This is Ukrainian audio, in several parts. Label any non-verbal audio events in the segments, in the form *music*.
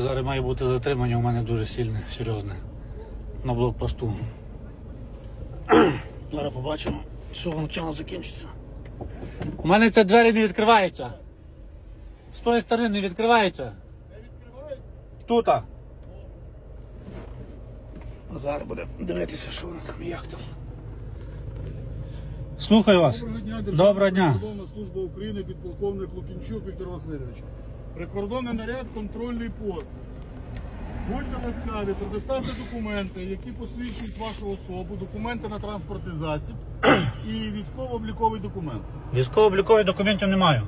Коротше, зараз має бути затримання у мене дуже сильне, серйозне. На блокпосту. *clears throat* Зараз побачимо, що воно чого закінчиться. У мене це двері не відкриваються. З тої сторони не відкриваються. Тут. а. Зараз буде дивитися, що воно там і як там. Слухаю вас. Доброго дня, Доброго дня. Служба України, підполковник Лукінчук Віктор Васильович. Прикордонний наряд, контрольний пост. Будьте ласкаві, предоставте документи, які посвідчують вашу особу, документи на транспортний засіб *clears throat* і військово-обліковий документ. Військово-облікових документів не маю.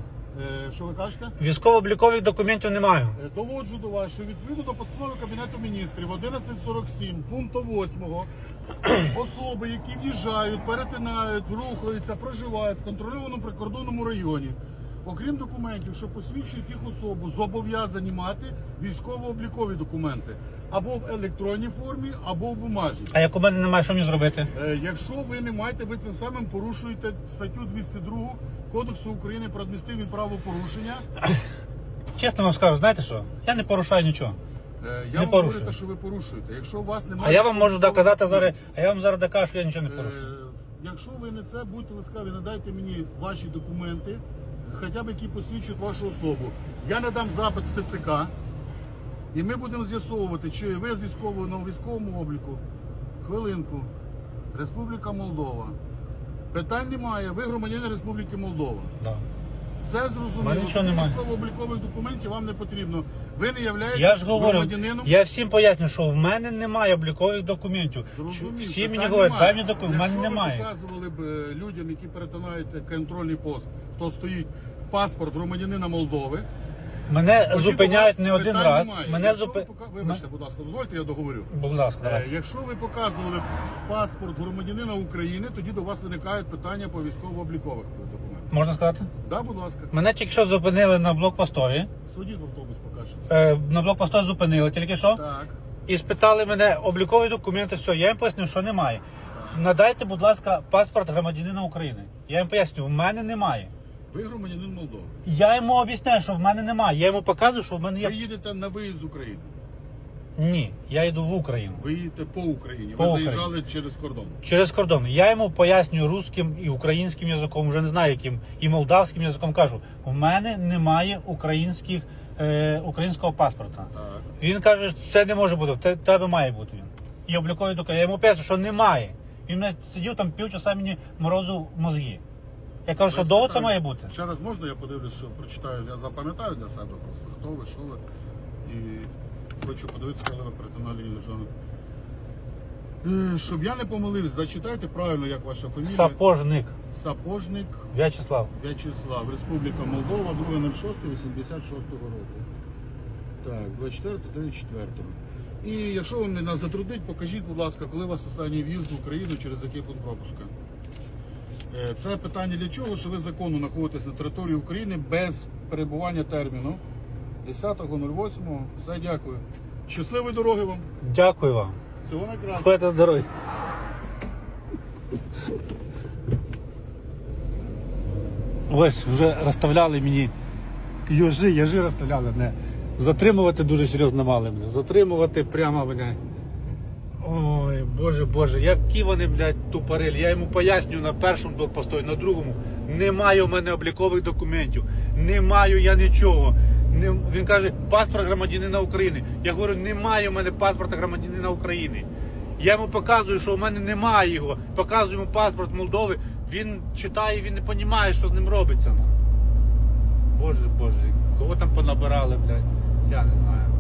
Е, що ви кажете? Військово-облікових документів не маю. Е, Доводжу до вас, що відповідно до постанови Кабінету міністрів 1147 пункту 8 *clears throat* особи, які в'їжджають, перетинають, рухаються, проживають в контрольованому прикордонному районі, окрім документів, що посвідчують їх особу, зобов'язані мати військово-облікові документи або в електронній формі, або в бумажній. А як у мене немає, що мені зробити? Е, Якщо ви не маєте, ви цим самим порушуєте статтю 202 Кодексу України про адміністративні правопорушення. Чесно вам скажу, знаєте що? Я не порушаю нічого. Е, Не Я вам порушую. говорю те, що ви порушуєте. Якщо у вас немає... А я вам можу військового доказати зараз, а я вам зараз докажу, що я нічого не е, порушую. Якщо ви не це, будьте ласкаві, надайте мені ваші документи, хоча б які посвідчують вашу особу. Я надам запит в ТЦК, і ми будемо з'ясовувати, чи ви з військового на військовому обліку. Хвилинку. Республіка Молдова. Питань немає. Ви громадянин Республіки Молдова. Да. Все зрозуміло. мене нічого немає. Військово-облікових документів вам не потрібно. Ви не являєтесь Я ж говорю, громадянином. я всім поясню, що в мене немає облікових документів. Зрозумів. Всі мені Питань говорять, немає. мені документи. В мене Якщо немає. ви показували б е, людям, які перетинають контрольний пост, хто стоїть паспорт громадянина Молдови. Мене тоді до зупиняють вас не один питань раз. немає. Мене Якщо зупи... ви пока- Вибачте, будь ласка, дозвольте, я договорю. Будь ласка, Е, давай. Якщо ви показували паспорт громадянина України, тоді до вас виникають питання по військово-облікових документах. Можна сказати? Да, будь ласка. Мене тільки що зупинили на блокпостові. Судіть в автобус покажете. Е, на блокпостові зупинили тільки що. Так. І спитали мене облікові документи, все, я їм пояснив, що немає. Надайте, будь ласка, паспорт громадянина України. Я їм поясню, в мене немає. Ви громадянин Молдови. Я йому об'ясняю, що в мене немає. Я йому показую, що в мене є. Ви їдете на виїзд з України. Ні, я йду в Україну. Ви їдете по Україні. По Ви Україні. заїжджали через кордон. Через кордон. Я йому пояснюю русським і українським язиком, вже не знаю яким, і молдавським язиком кажу, в мене немає українських, е, українського паспорта. Так. Він каже, це не може бути, в те- тебе має бути він. І обліковий документ. Я йому поясню, що немає. Він мене сидів там півчаса мені морозу мозги. Я кажу, що довго це має бути? Ще раз можна, я подивлюсь, що прочитаю, я запам'ятаю для себе просто, хто ви, що ви. І хочу подивитися, коли ви перетинали лінію. Е, Щоб я не помилився, зачитайте правильно, як ваша фамілія. Сапожник Сапожник В'ячеслав. В'ячеслав, Республіка Молдова, 2.06.86 року. Так, 24 34 І якщо вам не нас затруднить, покажіть, будь ласка, коли у вас останній в'їзд в Україну, через який пункт пропуска. Е, Це питання для чого, що ви законно знаходитесь на території України без перебування терміну 10.08. Все, дякую. Щасливої дороги вам. Дякую вам. Всього найкращого. Будьте здорові. Ось вже розставляли мені йожи, яжи розставляли мене. Затримувати дуже серйозно мали мене. Затримувати прямо мене. Ой, боже, боже, які вони, блядь, тупорилі. Я йому пояснюю на першому блокпосту, на другому. Немає у мене облікових документів. Не маю я нічого. Не, він каже, паспорт громадянина України. Я говорю, немає у мене паспорта громадянина України. Я йому показую, що у мене немає його. Показую йому паспорт Молдови. Він читає, він не розуміє, що з ним робиться. Боже, боже, кого там понабирали, блядь, я не знаю.